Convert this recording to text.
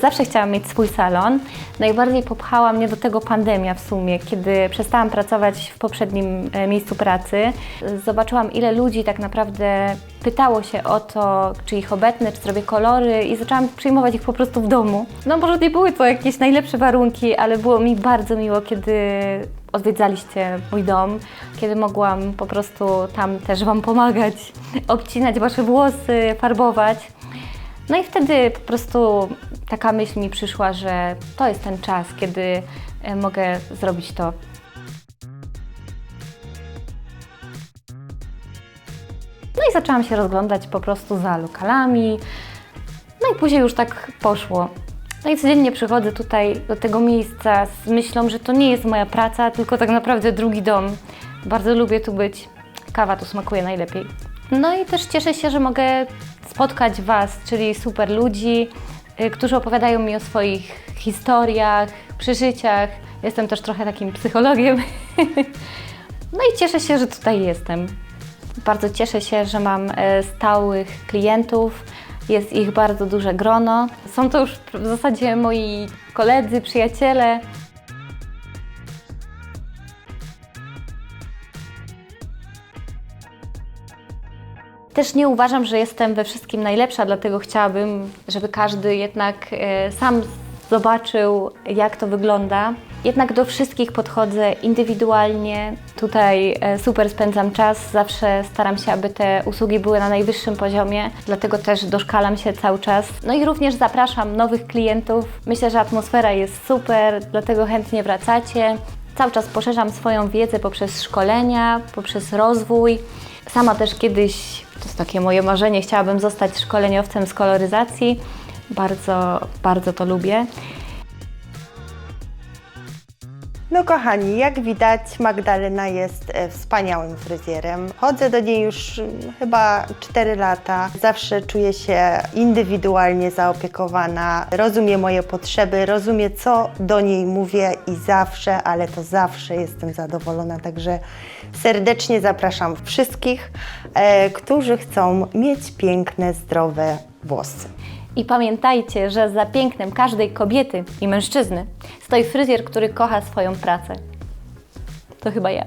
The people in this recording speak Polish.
Zawsze chciałam mieć swój salon. Najbardziej popchała mnie do tego pandemia w sumie, kiedy przestałam pracować w poprzednim e, miejscu pracy. Zobaczyłam, ile ludzi tak naprawdę pytało się o to, czy ich obetnę, czy zrobię kolory i zaczęłam przyjmować ich po prostu w domu. No może nie były to jakieś najlepsze warunki, ale było mi bardzo miło, kiedy odwiedzaliście mój dom, kiedy mogłam po prostu tam też Wam pomagać, obcinać Wasze włosy, farbować. No i wtedy po prostu taka myśl mi przyszła, że to jest ten czas, kiedy e, mogę zrobić to. No i zaczęłam się rozglądać po prostu za lokalami. No i później już tak poszło. No i codziennie przychodzę tutaj do tego miejsca z myślą, że to nie jest moja praca, tylko tak naprawdę drugi dom. Bardzo lubię tu być. Kawa tu smakuje najlepiej. No i też cieszę się, że mogę spotkać Was, czyli super ludzi, którzy opowiadają mi o swoich historiach, przeżyciach. Jestem też trochę takim psychologiem. No i cieszę się, że tutaj jestem. Bardzo cieszę się, że mam e, stałych klientów. Jest ich bardzo duże grono. Są to już w zasadzie moi koledzy, przyjaciele. Też nie uważam, że jestem we wszystkim najlepsza, dlatego chciałabym, żeby każdy jednak e, sam zobaczył, jak to wygląda. Jednak do wszystkich podchodzę indywidualnie. Tutaj e, super spędzam czas, zawsze staram się, aby te usługi były na najwyższym poziomie, dlatego też doszkalam się cały czas. No i również zapraszam nowych klientów. Myślę, że atmosfera jest super, dlatego chętnie wracacie. Cały czas poszerzam swoją wiedzę poprzez szkolenia, poprzez rozwój. Sama też kiedyś, to jest takie moje marzenie, chciałabym zostać szkoleniowcem z koloryzacji. Bardzo, bardzo to lubię. No kochani, jak widać Magdalena jest e, wspaniałym fryzjerem. Chodzę do niej już mm, chyba 4 lata. Zawsze czuję się indywidualnie zaopiekowana. Rozumie moje potrzeby, rozumie co do niej mówię i zawsze, ale to zawsze jestem zadowolona. Także serdecznie zapraszam wszystkich, e, którzy chcą mieć piękne, zdrowe włosy. I pamiętajcie, że za pięknem każdej kobiety i mężczyzny stoi fryzjer, który kocha swoją pracę. To chyba ja.